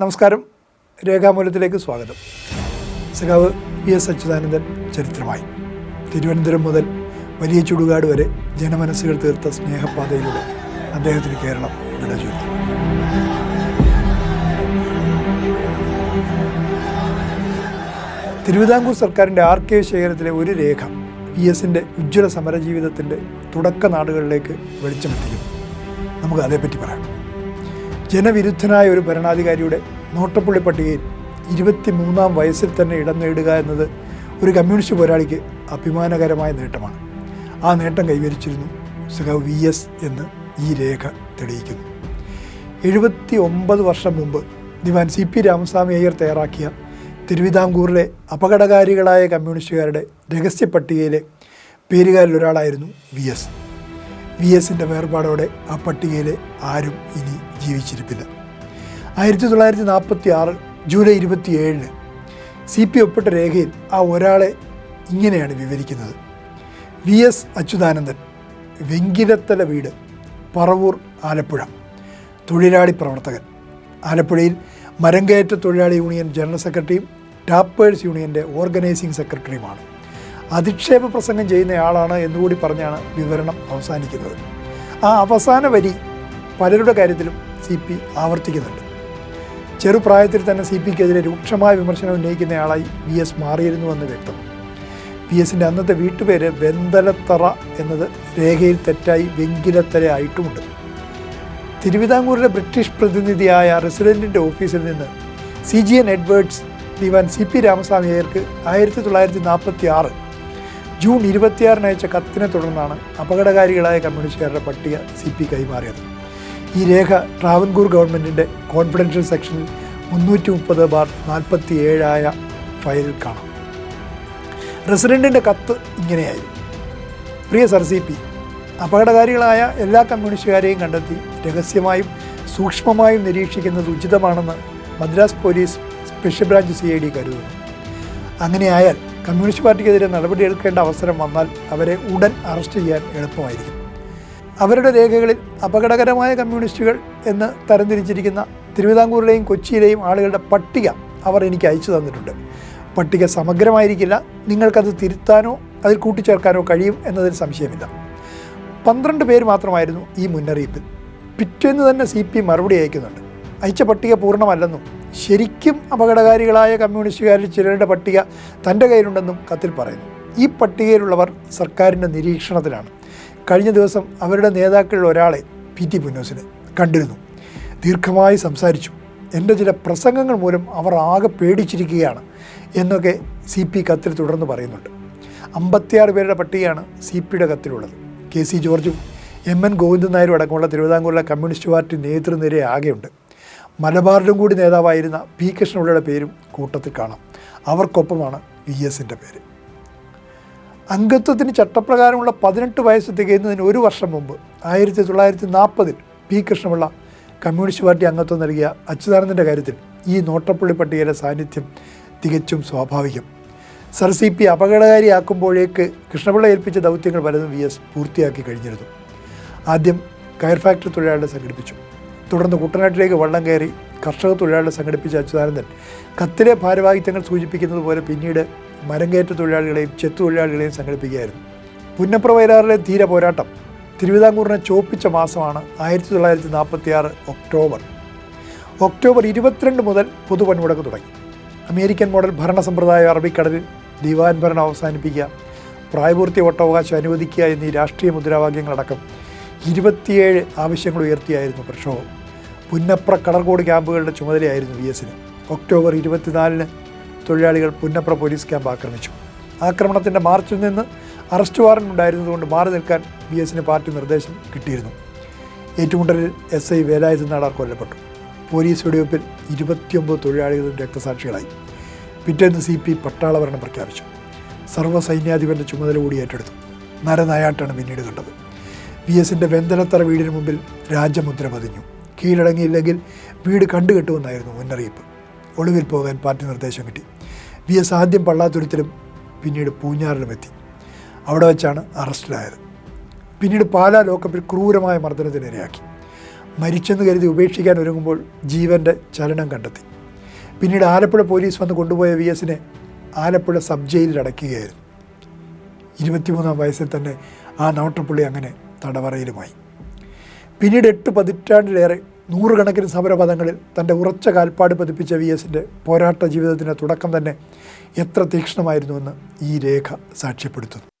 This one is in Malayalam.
നമസ്കാരം. രേഖാമൂലത്തിലേക്ക് സ്വാഗതം. സഖാവ് പി എസ് അച്യുതാനന്ദൻ ചരിത്രമായി. തിരുവനന്തപുരം മുതൽ വലിയ ചുടുകാട് വരെ ജനമനസ്സുകൾ തീർത്ത സ്നേഹപാതയിലൂടെ അദ്ദേഹത്തിന് കേരളം വിട ചൊല്ലി തിരുവിതാംകൂർ സർക്കാരിന്റെ ആർക്കൈവ് ശേഖരത്തിലെ ഒരു രേഖ പി എസിന്റെ ഉജ്ജ്വല സമരജീവിതത്തിന്റെ തുടക്ക നാടുകളിലേക്ക് വെളിച്ചമെത്തിക്കും. നമുക്ക് അതേപ്പറ്റി പറയാം. ജനവിരുദ്ധനായ ഒരു ഭരണാധികാരിയുടെ നോട്ടപ്പുള്ളി പട്ടികയിൽ ഇരുപത്തി മൂന്നാം വയസ്സിൽ തന്നെ ഇടം നേടുക എന്നത് ഒരു കമ്മ്യൂണിസ്റ്റ് പോരാളിക്ക് അഭിമാനകരമായ നേട്ടമാണ്. ആ നേട്ടം കൈവരിച്ചിരുന്നു സഖാവ് വി എസ് എന്ന് ഈ രേഖ തെളിയിക്കുന്നു. എഴുപത്തി ഒമ്പത് വർഷം മുമ്പ് ദിവാൻ സി പി രാമസ്വാമി അയ്യർ തയ്യാറാക്കിയ തിരുവിതാംകൂറിലെ അപകടകാരികളായ കമ്മ്യൂണിസ്റ്റുകാരുടെ രഹസ്യ പട്ടികയിലെ പേരുകാരിലൊരാളായിരുന്നു വി എസ്. വി എസിന്റെ വേർപാടോടെ ആ പട്ടികയിലെ ആരും ഇനി ജീവിച്ചിരിപ്പില്ല. ആയിരത്തി തൊള്ളായിരത്തി നാൽപ്പത്തി ആറ് ജൂലൈ ഇരുപത്തി ഏഴിന് സി പി ഒപ്പിട്ട രേഖയിൽ ആ ഒരാളെ ഇങ്ങനെയാണ് വിവരിക്കുന്നത്. വി എസ് അച്യുതാനന്ദൻ വെങ്കിലത്തല വീട് പറവൂർ ആലപ്പുഴ. തൊഴിലാളി പ്രവർത്തകൻ. ആലപ്പുഴയിൽ മരംകയറ്റ തൊഴിലാളി യൂണിയൻ ജനറൽ സെക്രട്ടറിയും ടാപ്പേഴ്സ് യൂണിയന്റെ ഓർഗനൈസിംഗ് സെക്രട്ടറിയുമാണ്. അധിക്ഷേപ പ്രസംഗം ചെയ്യുന്നയാളാണ് എന്നുകൂടി പറഞ്ഞാണ് വിവരണം അവസാനിക്കുന്നത്. ആ അവസാന വരി പലരുടെ കാര്യത്തിലും സി പി ആവർത്തിക്കുന്നുണ്ട്. ചെറുപ്രായത്തിൽ തന്നെ സി പിക്കെതിരെ രൂക്ഷമായ വിമർശനം ഉന്നയിക്കുന്നയാളായി വി എസ് മാറിയിരുന്നുവെന്ന് വ്യക്തം. വി എസിന്റെ അന്നത്തെ വീട്ടുപേര് വെന്തലത്തറ എന്നത് രേഖയിൽ തെറ്റായി വെങ്കിലത്തര ആയിട്ടുമുണ്ട്. തിരുവിതാംകൂറിലെ ബ്രിട്ടീഷ് പ്രതിനിധിയായ റെസിഡന്റിന്റെ ഓഫീസിൽ നിന്ന് സി ജി എൻ എഡ്വേർഡ്സ് ദിവാൻ സി പി രാമസ്വാമി അയ്യർക്ക് ആയിരത്തി തൊള്ളായിരത്തി നാൽപ്പത്തി ആറ് ജൂൺ ഇരുപത്തിയാറിന് അയച്ച കത്തിനെ തുടർന്നാണ് അപകടകാരികളായ കമ്മ്യൂണിസ്റ്റുകാരുടെ പട്ടിക സി പി കൈമാറിയത്. ഈ രേഖ ട്രാവൻകൂർ ഗവൺമെന്റിന്റെ കോൺഫിഡൻഷ്യൽ സെക്ഷനിൽ മുന്നൂറ്റി മുപ്പത് ബാർ നാൽപ്പത്തി ഏഴായ ഫയലിൽ കാണാം. റെസിഡന്റിന്റെ കത്ത് ഇങ്ങനെയായിരുന്നു. പ്രിയ സർ സി പി അപകടകാരികളായ എല്ലാ കമ്മ്യൂണിസ്റ്റുകാരെയും കണ്ടെത്തി രഹസ്യമായും സൂക്ഷ്മമായും നിരീക്ഷിക്കുന്നത് ഉചിതമാണെന്ന് Madras police special branch C I D കരുതുന്നു. അങ്ങനെയായാൽ കമ്മ്യൂണിസ്റ്റ് പാർട്ടിക്കെതിരെ നടപടിയെടുക്കേണ്ട അവസരം വന്നാൽ അവരെ ഉടൻ അറസ്റ്റ് ചെയ്യാൻ എളുപ്പമായിരിക്കും. അവരുടെ രേഖകളിൽ അപകടകരമായ കമ്മ്യൂണിസ്റ്റുകൾ എന്ന് തരംതിരിച്ചിരിക്കുന്ന തിരുവിതാംകൂറിലെയും കൊച്ചിയിലെയും ആളുകളുടെ പട്ടിക അവർ എനിക്ക് അയച്ചു തന്നിട്ടുണ്ട്. പട്ടിക സമഗ്രമായിരിക്കില്ല. നിങ്ങൾക്കത് തിരുത്താനോ അതിൽ കൂട്ടിച്ചേർക്കാനോ കഴിയും എന്നതിൽ സംശയമില്ല. പന്ത്രണ്ട് പേര് മാത്രമായിരുന്നു ഈ മുന്നറിയിപ്പിൽ. പിറ്റേന്ന് തന്നെ സി പി മറുപടി അയക്കുന്നുണ്ട്. അയച്ച പട്ടിക പൂർണമല്ലെന്നും ശരിക്കും അപകടകാരികളായ കമ്മ്യൂണിസ്റ്റുകാരിൽ ചിലരുടെ പട്ടിക തന്റെ കയ്യിലുണ്ടെന്നും കത്തിൽ പറയുന്നു. ഈ പട്ടികയിലുള്ളവർ സർക്കാരിന്റെ നിരീക്ഷണത്തിലാണ്. കഴിഞ്ഞ ദിവസം അവരുടെ നേതാക്കളിൽ ഒരാളെ പി ടി പുന്നോസിനെ കണ്ടിരുന്നു. ദീർഘമായി സംസാരിച്ചു. എന്റെ ചില പ്രസംഗങ്ങൾ മൂലം അവർ ആകെ പേടിച്ചിരിക്കുകയാണ് എന്നൊക്കെ സി പി കത്തിൽ തുടർന്ന് പറയുന്നുണ്ട്. അമ്പത്തിയാറ് പേരുടെ പട്ടികയാണ് സി പിയുടെ കത്തിലുള്ളത്. കെ സി ജോർജും എം എൻ ഗോവിന്ദൻ നായരും അടക്കമുള്ള തിരുവിതാംകൂറിലെ കമ്മ്യൂണിസ്റ്റ് പാർട്ടി നേതൃനിര ആകെയുണ്ട് മലബാറിലും കൂടി നേതാവായിരുന്ന പി കൃഷ്ണപിള്ളയുടെ പേരും കൂട്ടത്തിൽ കാണാം. അവർക്കൊപ്പമാണ് വി എസിന്റെ പേര്. അംഗത്വത്തിന് ചട്ടപ്രകാരമുള്ള പതിനെട്ട് വയസ്സ് തികയുന്നതിന് ഒരു വർഷം മുമ്പ് ആയിരത്തി തൊള്ളായിരത്തി നാൽപ്പതിൽ പി കൃഷ്ണപിള്ള കമ്മ്യൂണിസ്റ്റ് പാർട്ടി അംഗത്വം നൽകിയ അച്യുതാനന്ദന്റെ കാര്യത്തിൽ ഈ നോട്ടപ്പുള്ളി പട്ടികയിലെ സാന്നിധ്യം തികച്ചും സ്വാഭാവികം. സർ സി പി അപകടകാരിയാക്കുമ്പോഴേക്ക് കൃഷ്ണപിള്ള ഏൽപ്പിച്ച ദൗത്യങ്ങൾ പലതും വി എസ് പൂർത്തിയാക്കി കഴിഞ്ഞിരുന്നു. ആദ്യം കയർ ഫാക്ടറി തൊഴിലാളികളെ സംഘടിപ്പിച്ചു. തുടർന്ന് കുട്ടനാട്ടിലേക്ക് വള്ളം കയറി കർഷക തൊഴിലാളികൾ സംഘടിപ്പിച്ച അച്യുതാനന്ദൻ. കത്തിലെ ഭാരവാഹിത്വങ്ങൾ സൂചിപ്പിക്കുന്നത് പോലെ പിന്നീട് മരംകയറ്റ തൊഴിലാളികളെയും ചെത്തു തൊഴിലാളികളെയും സംഘടിപ്പിക്കുകയായിരുന്നു. പുന്നപ്ര വയലാറിലെ ധീര പോരാട്ടം തിരുവിതാംകൂറിനെ ചോപ്പിച്ച മാസമാണ് ആയിരത്തി തൊള്ളായിരത്തി നാൽപ്പത്തി ആറ് ഒക്ടോബർ. ഒക്ടോബർ ഇരുപത്തിരണ്ട് മുതൽ പൊതുപണിമുടക്ക് തുടങ്ങി. അമേരിക്കൻ മോഡൽ ഭരണ സമ്പ്രദായം അറബിക്കടലിൽ ദിവാൻ ഭരണം അവസാനിപ്പിക്കുക പ്രായപൂർത്തി വോട്ടവകാശം അനുവദിക്കുക എന്നീ രാഷ്ട്രീയ മുദ്രാവാക്യങ്ങളടക്കം ഇരുപത്തിയേഴ് ആവശ്യങ്ങൾ ഉയർത്തിയായിരുന്നു പ്രക്ഷോഭം. പുന്നപ്ര കടർകോട് ക്യാമ്പുകളുടെ ചുമതലയായിരുന്നു വി എസിന്. ഒക്ടോബർ ഇരുപത്തിനാലിന് തൊഴിലാളികൾ പുന്നപ്ര പോലീസ് ക്യാമ്പ് ആക്രമിച്ചു. ആക്രമണത്തിന്റെ മാർച്ചിൽ നിന്ന് അറസ്റ്റ് വാറന്റ് ഉണ്ടായിരുന്നതുകൊണ്ട് മാറി നിൽക്കാൻ വി എസിന് പാർട്ടി നിർദ്ദേശം കിട്ടിയിരുന്നു. ഏറ്റുമുട്ടലിൽ എസ് ഐ വേലായുധ നാടാർ കൊല്ലപ്പെട്ടു. പോലീസ് വെടിവെപ്പിൽ ഇരുപത്തിയൊമ്പത് തൊഴിലാളികളും രക്തസാക്ഷികളായി. പിറ്റേന്ന് സി പി പട്ടാളഭരണം പ്രഖ്യാപിച്ചു. സർവസൈന്യാധിപന്റെ ചുമതല കൂടി ഏറ്റെടുത്തു. നരനായാട്ടാണ് പിന്നീട് കണ്ടത്. വി എസിന്റെ വെന്തലത്തറ വീടിന് മുമ്പിൽ രാജമുദ്ര പതിഞ്ഞു. കീഴടങ്ങിയില്ലെങ്കിൽ വീട് കണ്ടുകെട്ടുമെന്നായിരുന്നു മുന്നറിയിപ്പ്. ഒളിവിൽ പോകാൻ പാർട്ടി നിർദ്ദേശം കിട്ടി. വി എസ് ആദ്യം പള്ളാത്തുരുത്തിലും പിന്നീട് പൂഞ്ഞാറിലും എത്തി അവിടെ വെച്ചാണ് അറസ്റ്റിലായത്. പിന്നീട് പാലാ ലോക്കപ്പിൽ ക്രൂരമായ മർദ്ദനത്തിനിരയാക്കി മരിച്ചെന്ന് കരുതി ഉപേക്ഷിക്കാൻ ഒരുങ്ങുമ്പോൾ ജീവന്റെ ചലനം കണ്ടെത്തി. പിന്നീട് ആലപ്പുഴ പോലീസ് വന്ന് കൊണ്ടുപോയ വി എസിനെ ആലപ്പുഴ സബ് ജയിലിൽ അടയ്ക്കുകയായിരുന്നു. ഇരുപത്തിമൂന്നാം വയസ്സിൽ തന്നെ ആ നോട്ടപ്പുള്ളി അങ്ങനെ തടവറയിലുമായി. പിന്നീട് എട്ട് പതിറ്റാണ്ടിലേറെ നൂറുകണക്കിന് സമരപഥങ്ങളിൽ തന്റെ ഉറച്ച കാൽപ്പാട് പതിപ്പിച്ച വി എസിന്റെ പോരാട്ട ജീവിതത്തിന്റെ തുടക്കം തന്നെ എത്ര തീക്ഷ്ണമായിരുന്നുവെന്ന് ഈ രേഖ സാക്ഷ്യപ്പെടുത്തുന്നു.